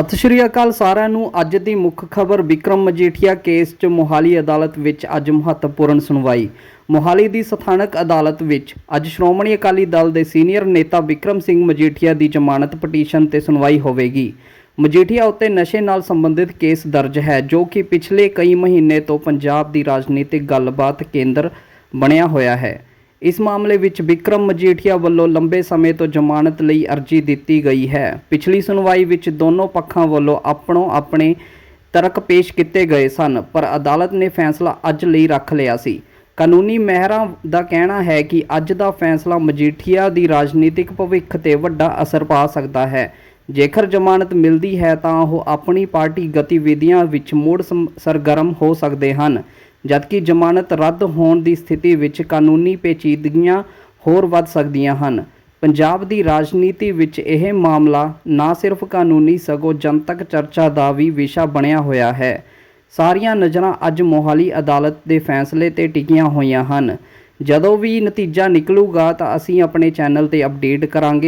ਸਤਿ ਸ਼੍ਰੀ ਅਕਾਲ ਸਾਰਿਆਂ ਨੂੰ। ਅੱਜ ਦੀ ਮੁੱਖ ਖਬਰ, ਵਿਕਰਮ ਮਜੀਠੀਆ ਕੇਸ 'ਚ ਮੋਹਾਲੀ ਅਦਾਲਤ ਵਿੱਚ ਅੱਜ ਮਹੱਤਵਪੂਰਨ ਸੁਣਵਾਈ। ਮੋਹਾਲੀ ਦੀ ਸਥਾਨਕ ਅਦਾਲਤ ਵਿੱਚ ਅੱਜ ਸ਼੍ਰੋਮਣੀ ਅਕਾਲੀ ਦਲ ਦੇ ਸੀਨੀਅਰ ਨੇਤਾ ਵਿਕਰਮ ਸਿੰਘ ਮਜੀਠੀਆ ਦੀ ਜ਼ਮਾਨਤ ਪਟੀਸ਼ਨ ਤੇ ਸੁਣਵਾਈ ਹੋਵੇਗੀ। ਮਜੀਠੀਆ ਉੱਤੇ ਨਸ਼ੇ ਨਾਲ ਸੰਬੰਧਿਤ ਕੇਸ ਦਰਜ ਹੈ, ਜੋ ਕਿ ਪਿਛਲੇ ਕਈ ਮਹੀਨੇ ਤੋਂ ਪੰਜਾਬ ਦੀ ਰਾਜਨੀਤਿਕ ਗੱਲਬਾਤ ਕੇਂਦਰ ਬਣਿਆ ਹੋਇਆ ਹੈ। ਇਸ ਮਾਮਲੇ ਵਿੱਚ ਵਿਕਰਮ ਮਜੀਠੀਆ ਵੱਲੋਂ ਲੰਬੇ ਸਮੇਂ ਤੋਂ ਜ਼ਮਾਨਤ ਲਈ ਅਰਜ਼ੀ ਦਿੱਤੀ ਗਈ ਹੈ। ਪਿਛਲੀ ਸੁਣਵਾਈ ਵਿੱਚ ਦੋਨੋਂ ਪੱਖਾਂ ਵੱਲੋਂ ਆਪਣੋ ਆਪਣੇ ਤਰਕ ਪੇਸ਼ ਕੀਤੇ ਗਏ ਸਨ, ਪਰ ਅਦਾਲਤ ਨੇ ਫੈਸਲਾ ਅੱਜ ਲਈ ਰੱਖ ਲਿਆ ਸੀ। ਕਾਨੂੰਨੀ ਮਹਿਰਾਂ ਦਾ ਕਹਿਣਾ ਹੈ ਕਿ ਅੱਜ ਦਾ ਫੈਸਲਾ ਮਜੀਠੀਆ ਦੀ ਰਾਜਨੀਤਿਕ ਭਵਿੱਖ ਤੇ ਵੱਡਾ ਅਸਰ ਪਾ ਸਕਦਾ ਹੈ। ਜੇਕਰ ਜ਼ਮਾਨਤ ਮਿਲਦੀ ਹੈ ਤਾਂ ਉਹ ਆਪਣੀ ਪਾਰਟੀ ਗਤੀਵਿਧੀਆਂ ਵਿੱਚ ਮੁੜ ਸਮ- ਸਰਗਰਮ ਹੋ ਸਕਦੇ ਹਨ। ਜਦਕਿ ਜ਼ਮਾਨਤ ਰੱਦ ਹੋਣ ਦੀ ਸਥਿਤੀ ਵਿੱਚ ਕਾਨੂੰਨੀ ਪੇਚੀਦਗੀਆਂ ਹੋਰ ਵੱਧ ਸਕਦੀਆਂ ਹਨ। ਪੰਜਾਬ ਦੀ ਰਾਜਨੀਤੀ ਵਿੱਚ ਇਹ ਮਾਮਲਾ ਨਾ ਸਿਰਫ ਕਾਨੂੰਨੀ, ਸਗੋਂ ਜਨਤਕ ਚਰਚਾ ਦਾ ਵੀ ਵਿਸ਼ਾ ਬਣਿਆ ਹੋਇਆ ਹੈ। ਸਾਰੀਆਂ ਨਜ਼ਰਾਂ ਅੱਜ ਮੋਹਾਲੀ ਅਦਾਲਤ ਦੇ ਫੈਸਲੇ ਤੇ ਟਿਕੀਆਂ ਹੋਈਆਂ ਹਨ। ਜਦੋਂ ਵੀ ਨਤੀਜਾ ਨਿਕਲੂਗਾ ਤਾਂ ਅਸੀਂ ਆਪਣੇ ਚੈਨਲ ਤੇ ਅਪਡੇਟ ਕਰਾਂਗੇ।